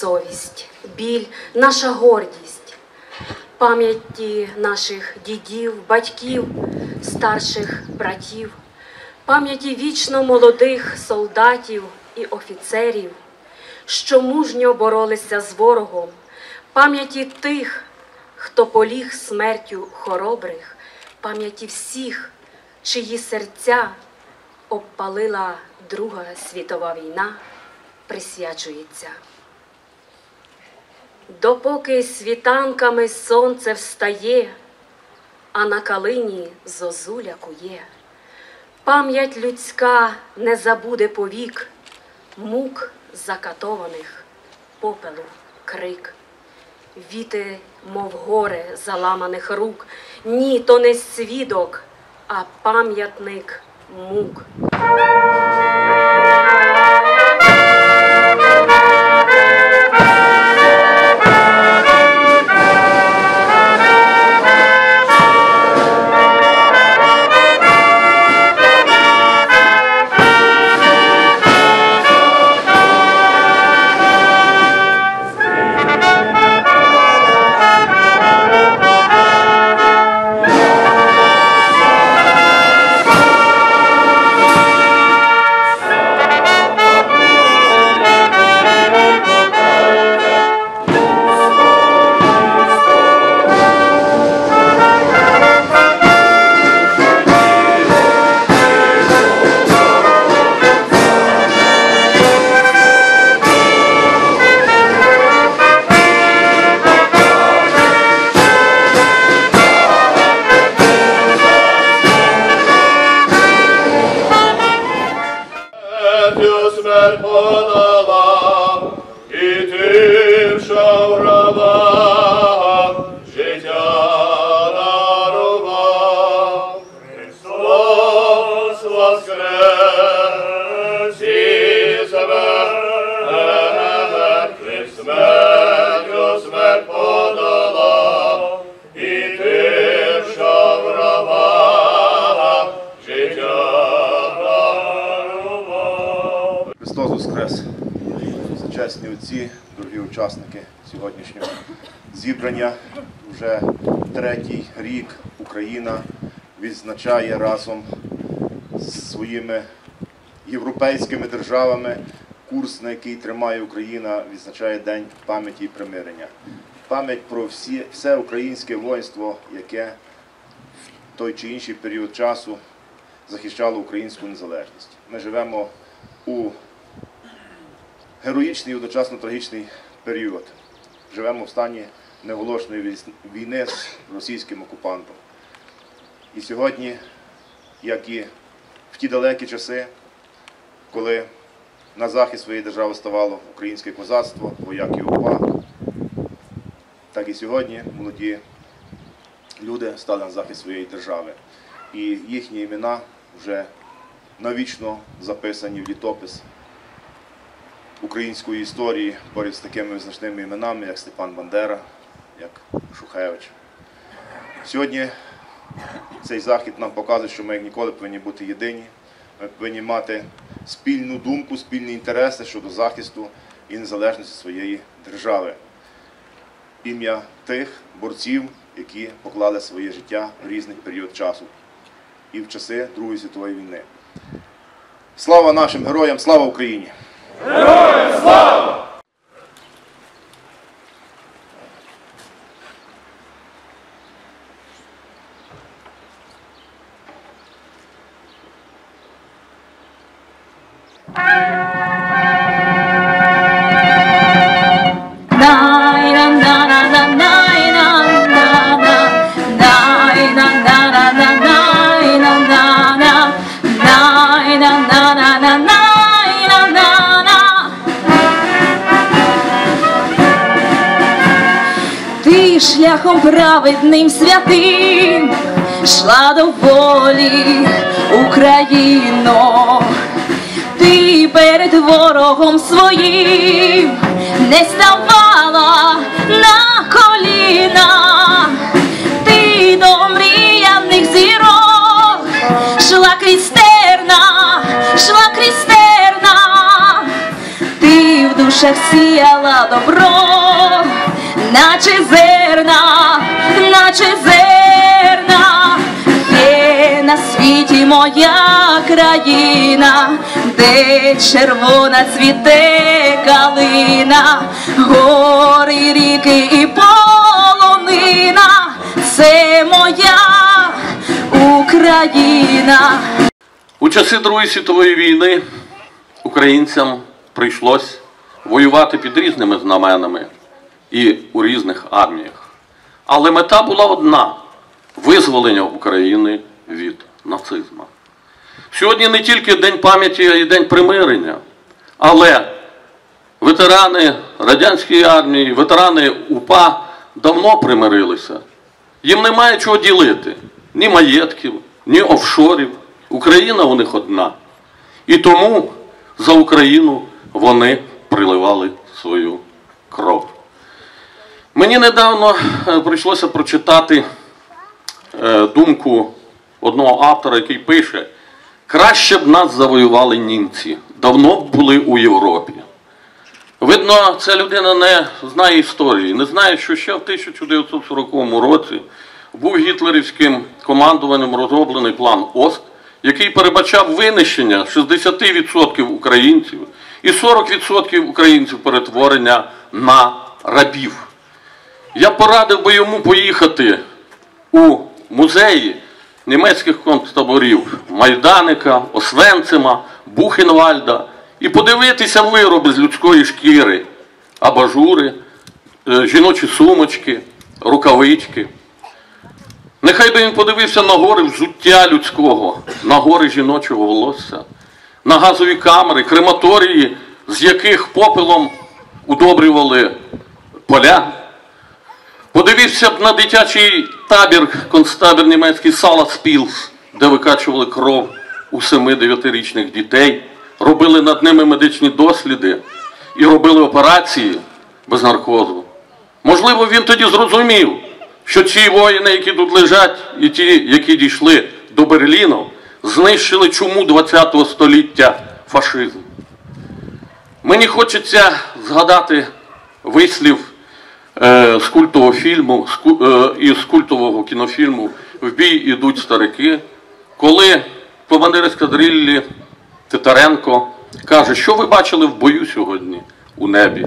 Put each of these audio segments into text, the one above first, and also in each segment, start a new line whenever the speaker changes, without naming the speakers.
совість, біль, наша гордість, пам'яті наших дідів, батьків, старших братів, пам'яті вічно молодих солдатів і офіцерів, що мужньо боролися з ворогом, пам'яті тих, хто поліг смертю хоробрих, пам'яті всіх, чиї серця обпалила Друга світова війна, присвячується. Допоки світанками сонце встає, а на калині зозуля кує, пам'ять людська не забуде повік, мук закатованих, попелу крик. Віти, мов горе заламаних рук, ні, то не свідок, а пам'ятник мук.
Учасники сьогоднішнього зібрання. Вже третій рік Україна відзначає разом з своїми європейськими державами курс, на який тримає Україна, відзначає День пам'яті і примирення. Пам'ять про всі, все українське воїнство, яке в той чи інший період часу захищало українську незалежність. Ми живемо у героїчний і одночасно трагічний період. Живемо в стані неоголошеної війс- війни з російським окупантом. І сьогодні, як і в ті далекі часи, коли на захист своєї держави ставало українське козацтво, вояки УПА, так і сьогодні молоді люди стали на захист своєї держави. І їхні імена вже навічно записані в літопис української історії поряд з такими визначними іменами, як Степан Бандера, як Шухевич. Сьогодні цей захід нам показує, що ми як ніколи повинні бути єдині. Ми повинні мати спільну думку, спільні інтереси щодо захисту і незалежності своєї держави. Ім'я тих борців, які поклали своє життя в різний період часу і в часи Другої світової війни. Слава нашим героям, слава Україні!
Ти шляхом праведним святим шла до волі Україно, ти перед ворогом своїм не ставала на коліна, ти до мріяних зірок шла крізь терна, шла крізь терна, ти в душах сіяла добро, наче зерна, наче зерна, є на світі моя країна, де червона цвіте калина, гори, ріки і полонина, це моя Україна.
У часи Другої світової війни українцям прийшлось воювати під різними знаменами і у різних арміях. Але мета була одна визволення України від нацизму. Сьогодні не тільки День пам'яті, й День примирення, але ветерани радянської армії, ветерани УПА давно примирилися. Їм немає чого ділити ні маєтків, ні офшорів. Україна у них одна. І тому за Україну вони приливали свою кров. Мені недавно е, прийшлося прочитати е, думку одного автора, який пише: краще б нас завоювали німці, давно б були у Європі. Видно, ця людина не знає історії, не знає, що ще в 1940 році був гітлерівським командуванням розроблений план ОСТ, який передбачав винищення 60% українців і 40% українців перетворення на рабів. Я порадив би йому поїхати у музеї німецьких концтаборів Майданика, Освенцима, Бухенвальда і подивитися вироби з людської шкіри, абажури, е, жіночі сумочки, рукавички. Нехай би він подивився на гори взуття людського, на гори жіночого волосся, на газові камери, крематорії, з яких попелом удобрювали поля. Подивився б на дитячий табір, концтабір німецький Саласпілс, де викачували кров у 7-9-річних дітей, робили над ними медичні досліди і робили операції без наркозу. Можливо, він тоді зрозумів, що ці воїни, які тут лежать, і ті, які дійшли до Берліну, знищили чому ХХ століття фашизм. Мені хочеться згадати вислів з культового фільму е, із культового кінофільму В бій ідуть старики, коли командир ескадриллі Титаренко каже, що ви бачили в бою сьогодні у небі.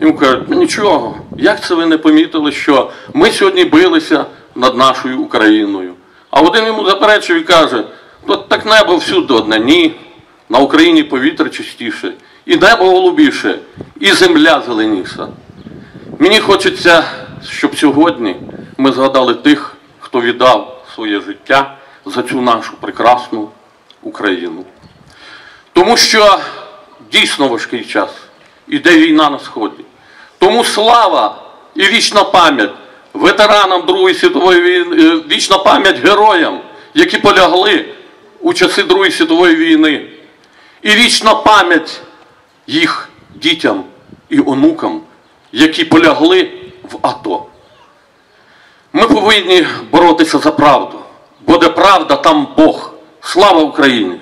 Йому кажуть, ну нічого, як це ви не помітили, що ми сьогодні билися над нашою Україною. А один йому заперечив і каже, «Ну, так небо всюди одне, ні, на Україні повітря чистіше, і небо голубіше, і земля зеленіша. Мені хочеться, щоб сьогодні ми згадали тих, хто віддав своє життя за цю нашу прекрасну Україну. Тому що дійсно важкий час. Іде війна на Сході. Тому слава і вічна пам'ять ветеранам Другої світової війни, е, вічна пам'ять героям, які полягли у часи Другої світової війни. І вічна пам'ять їх дітям і онукам, які полягли в АТО. Ми повинні боротися за правду, бо де правда, там Бог. Слава Україні!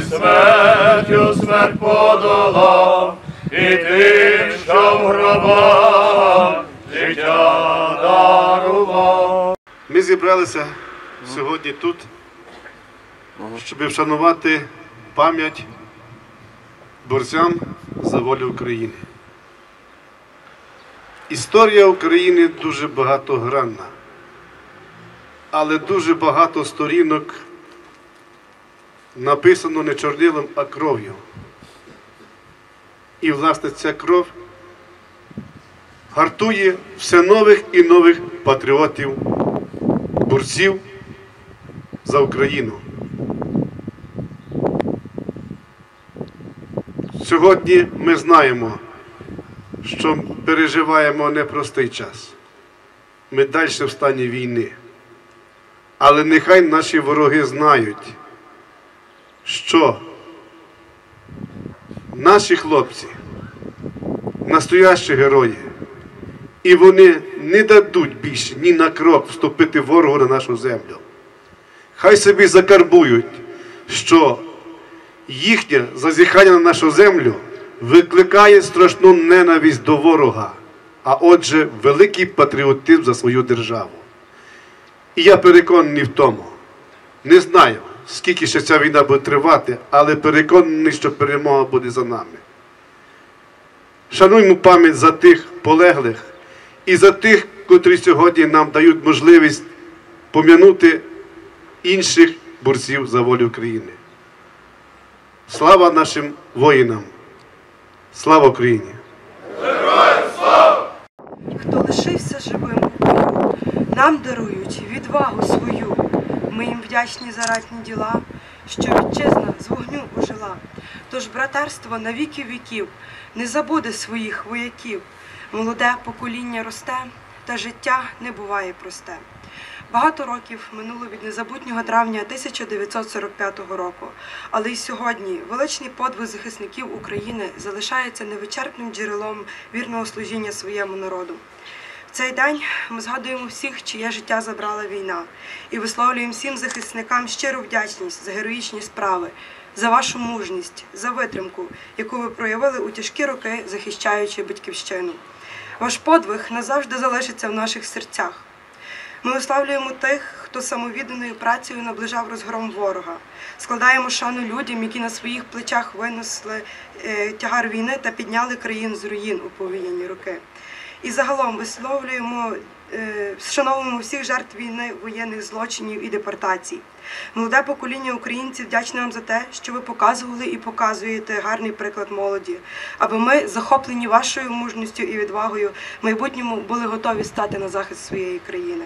Смертю смерть подолав, і тим, що в гробах життя дарував.
Ми зібралися сьогодні тут, щоб вшанувати пам'ять борцям за волю України. Історія України дуже багатогранна, але дуже багато сторінок написано не чорнилом, а кров'ю. І, власне, ця кров гартує все нових і нових патріотів борців за Україну. Сьогодні ми знаємо, що переживаємо непростий час. Ми далі в стані війни. Але нехай наші вороги знають, що наші хлопці настоящі герої. І вони не дадуть більше ні на крок вступити ворогу на нашу землю. Хай собі закарбують, що їхнє зазіхання на нашу землю викликає страшну ненависть до ворога, а отже, великий патріотизм за свою державу. І я переконаний в тому, не знаю, скільки ще ця війна буде тривати, але переконаний, що перемога буде за нами. Шануймо пам'ять за тих полеглих і за тих, котрі сьогодні нам дають можливість пом'янути інших борців за волю України. Слава нашим воїнам! Слава Україні!
хто лишився живим нам дарують відвагу свою. Ми їм вдячні за ратні діла, що вітчизна з вогню ожила. Тож братерство на віки віків не забуде своїх вояків. Молоде покоління росте, та життя не буває просте. Багато років минуло від незабутнього травня 1945 року, але й сьогодні величний подвиг захисників України залишається невичерпним джерелом вірного служіння своєму народу. Цей день ми згадуємо всіх, чиє життя забрала війна, і висловлюємо всім захисникам щиру вдячність за героїчні справи, за вашу мужність, за витримку, яку ви проявили у тяжкі роки, захищаючи батьківщину. Ваш подвиг назавжди залишиться в наших серцях. Ми висловлюємо тих, хто самовідданою працею наближав розгром ворога. Складаємо шану людям, які на своїх плечах винесли е, тягар війни та підняли країн з руїн у повоєнні роки. І загалом висловлюємо, е, вшановуємо всіх жертв війни, воєнних злочинів і депортацій. Молоде покоління українців вдячне вам за те, що ви показували і показуєте гарний приклад молоді, аби ми, захоплені вашою мужністю і відвагою, в майбутньому були готові стати на захист своєї країни.